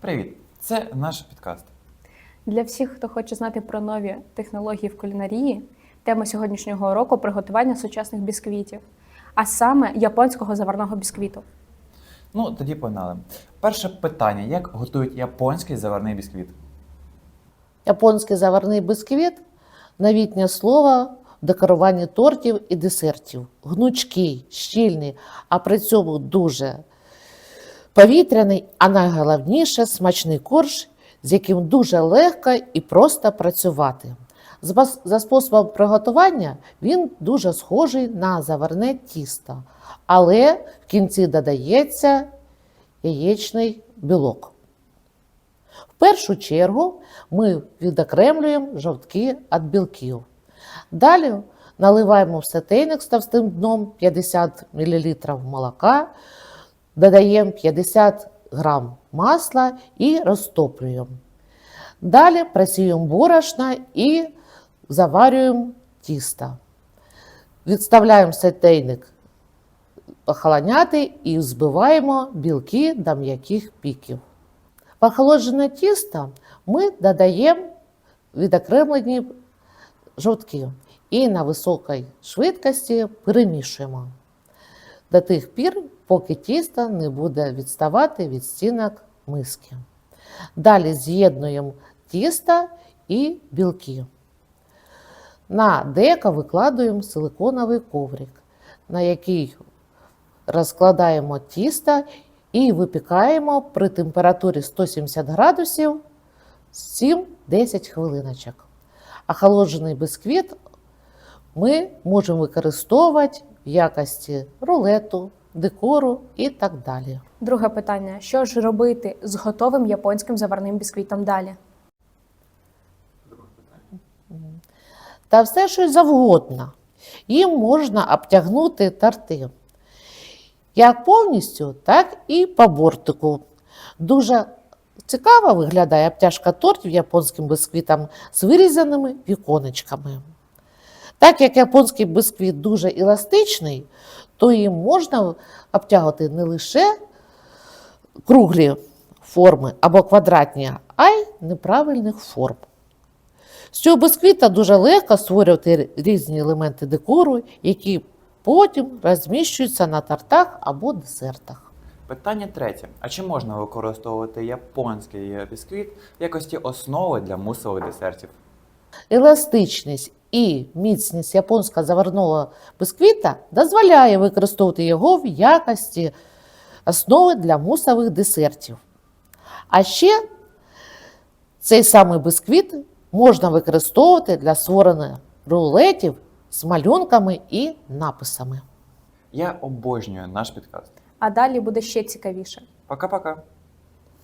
Привіт! Це наш підкаст. Для всіх, хто хоче знати про нові технології в кулінарії, тема сьогоднішнього уроку приготування сучасних бісквітів, а саме японського заварного бісквіту. Ну, тоді погнали. Перше питання: як готують японський заварний бісквіт? Японський заварний бисквіт новітнє слово в декоруванні тортів і десертів. Гнучкий, щільний, а при цьому дуже повітряний, а найголовніше смачний корж, з яким дуже легко і просто працювати. За способом приготування він дуже схожий на заварне тісто, але в кінці додається яєчний білок. В першу чергу ми відокремлюємо жовтки від білків. Далі наливаємо в сотейник з товстим дном 50 мл молока, додаємо 50 г масла і розтоплюємо. Далі просіюємо борошна і заварюємо тісто. Відставляємо сотейник охолоняти і взбиваємо білки до м'яких піків. В охолоджене тісто ми додаємо відокремлені жовтки і на високій швидкості перемішуємо до тих пір, поки тісто не буде відставати від стінок миски. Далі з'єднуємо тісто і білки. На деко викладуємо силиконовий коврик, на який розкладаємо тісто і випікаємо при температурі 170 градусів 7-10 хвилиночок. Охолоджений бисквіт ми можемо використовувати в якості рулету, декору і так далі. Друге питання: що ж робити з готовим японським заварним бісквітом далі? Та все щось завгодно. Їм можна обтягнути торти. Як повністю, так і по бортику. Дуже цікаво виглядає обтяжка тортів японським бисквітом з вирізаними віконечками. Так як японський бисквіт дуже еластичний, то їм можна обтягувати не лише круглі форми або квадратні, а й неправильних форм. З цього бисквіта дуже легко створювати різні елементи декору, які потім розміщуються на тортах або десертах. Питання третє: а чи можна використовувати японський бісквіт в якості основи для мусових десертів? Еластичність і міцність японського заварного бисквіта дозволяє використовувати його в якості основи для мусових десертів. А ще цей самий бисквіт можна використовувати для створення рулетів з малюнками і написами. Я обожнюю наш підкаст. А далі буде ще цікавіше. Пока-пока.